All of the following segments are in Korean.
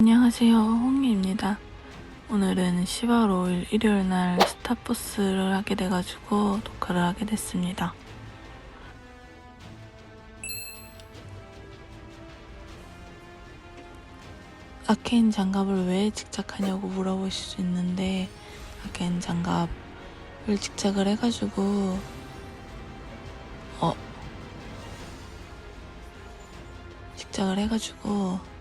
안녕하세요. 홍미입니다. 오늘은 10월 5일 일요일 날 스타버스를 하게 돼가지고 녹화를 하게 됐습니다. 아케인 장갑을 왜 직착하냐고 물어보실 수 있는데 아케인 장갑을 직착을 해가지고 어 직착을 해가지고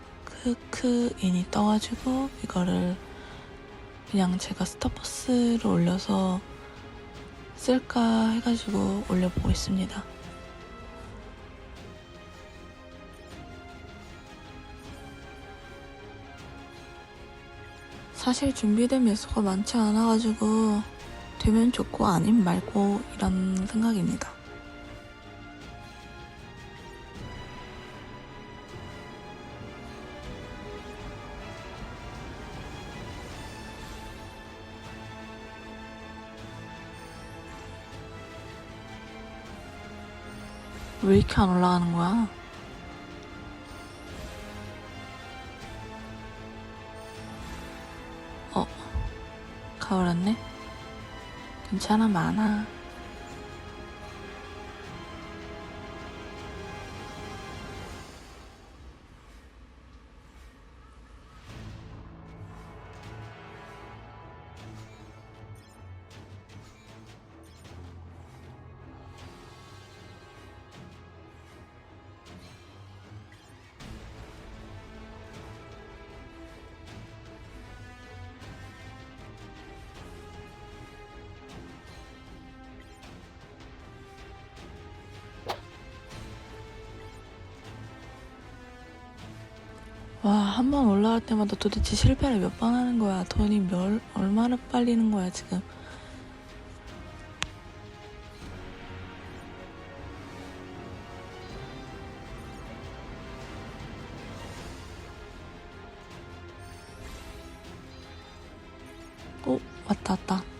크크 인이 떠가지고 이거를 그냥 제가 스타버스를 올려서 쓸까 해가지고 올려보고 있습니다. 사실 준비된 매수가 많지 않아가지고 되면 좋고 아님 말고 이런 생각입니다. 왜 이렇게 안 올라가는 거야? 어, 가을았네? 괜찮아, 많아. 와, 한 번 올라갈 때마다 도대체 실패를 몇 번 하는 거야? 돈이 몇, 얼마나 빨리는 거야, 지금? 오, 왔다, 왔다. 왔다.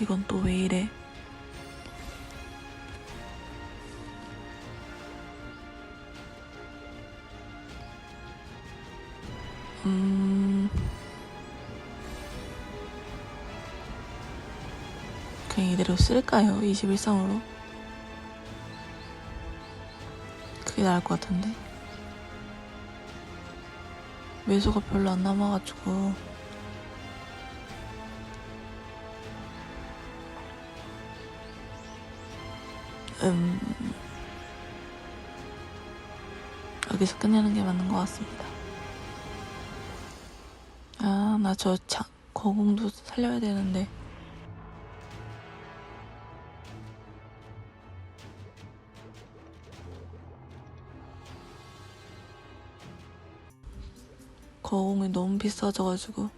이건 또 왜 이래? 음. 그냥 이대로 쓸까요? 21성으로? 그게 나을 것 같은데? 매수가 별로 안 남아가지고. 음, 여기서 끝내는 게 맞는 것 같습니다. 아, 나 저 거공도 살려야 되는데. 거공이 너무 비싸져가지고.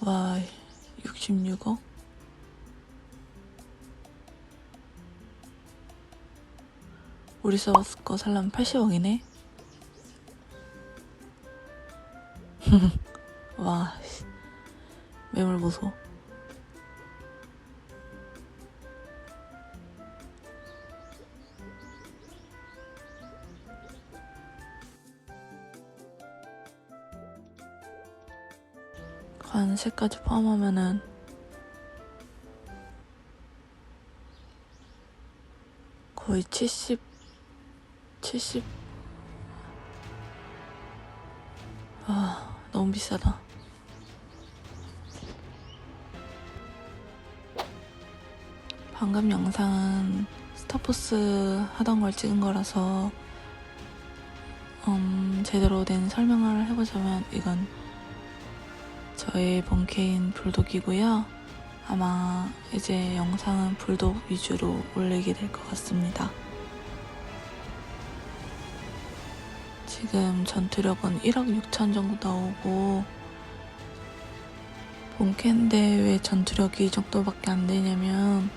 와, 66억? 우리 서버스 거 살려면 80억이네? 와, 씨. 매물 보소. 관세까지 포함하면은 거의 70 70. 아, 너무 비싸다. 방금 영상은 스타포스 하던 걸 찍은 거라서, 음, 제대로 된 설명을 해보자면, 이건 저의 본캐인 불독이고요. 아마 이제 영상은 불독 위주로 올리게 될 것 같습니다. 지금 전투력은 1억 6천 정도 나오고 본캐인데 왜 전투력이 이 정도밖에 안 되냐면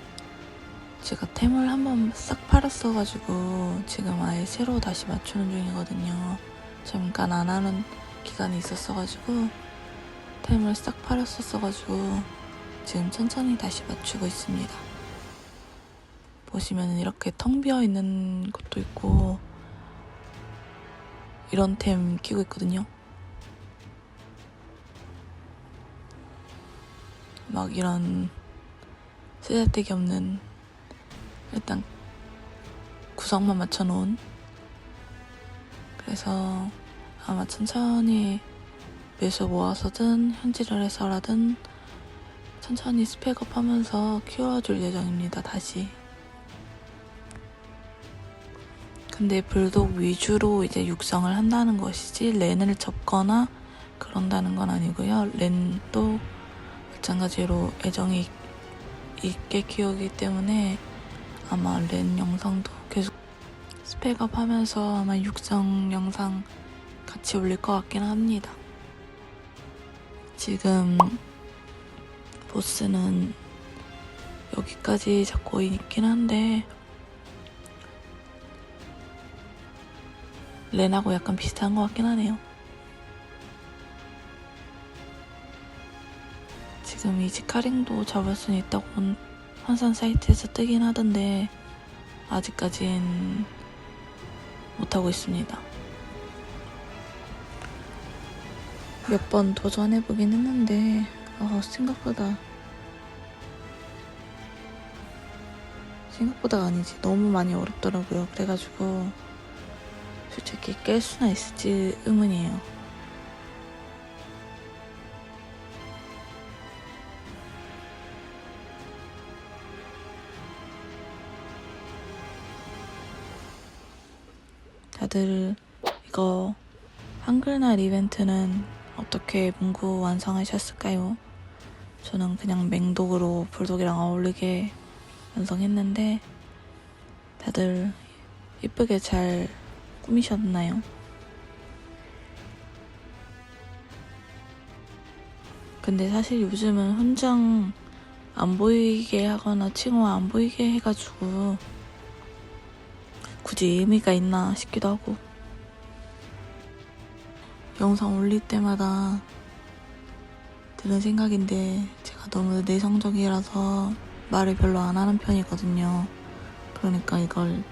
제가 템을 한번 싹 팔았어가지고 지금 아예 새로 다시 맞추는 중이거든요. 잠깐 안 하는 기간이 있었어가지고 템을 싹 팔았었어가지고 지금 천천히 다시 맞추고 있습니다. 보시면 이렇게 텅 비어 있는 곳도 있고 이런 템 끼고 있거든요. 막 이런 쓰잘데기 없는 일단 구성만 맞춰놓은 그래서 아마 천천히 매수 모아서든 현질을 해서라든 천천히 스펙업 하면서 키워줄 예정입니다, 다시. 근데 불독 위주로 이제 육성을 한다는 것이지 렌을 접거나 그런다는 건 아니고요. 렌도 마찬가지로 애정이 있- 있게 키우기 때문에 아마 렌 영상도 계속 스펙업 하면서 아마 육성 영상 같이 올릴 것 같긴 합니다. 지금 보스는 여기까지 잡고 있긴 한데 렌하고 약간 비슷한 것 같긴 하네요. 지금 이지카링도 잡을 수는 있다고 본- 환산 사이트에서 뜨긴 하던데 아직까진 못하고 있습니다. 몇 번 도전해보긴 했는데 어, 생각보다 생각보다가 아니지 너무 많이 어렵더라고요. 그래가지고 솔직히 깰 수나 있을지 의문이에요. 다들 이거 한글날 이벤트는 어떻게 문구 완성하셨을까요? 저는 그냥 맹독으로 불독이랑 어울리게 완성했는데 다들 이쁘게 잘 꾸미셨나요? 근데 사실 요즘은 훈장 안 보이게 하거나 칭호 안 보이게 해가지고 굳이 의미가 있나 싶기도 하고 영상 올릴 때마다 드는 생각인데 제가 너무 내성적이라서 말을 별로 안 하는 편이거든요. 그러니까 이걸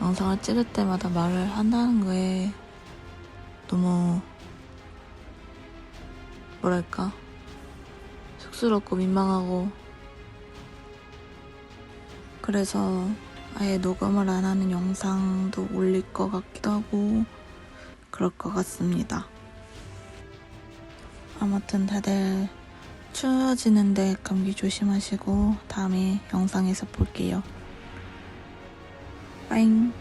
영상을 찍을 때마다 말을 한다는 거에 너무 뭐랄까 쑥스럽고 민망하고 그래서 아예 녹음을 안 하는 영상도 올릴 것 같기도 하고 그럴 것 같습니다. 아무튼 다들 추워지는데 감기 조심하시고 다음에 영상에서 볼게요. 欢迎。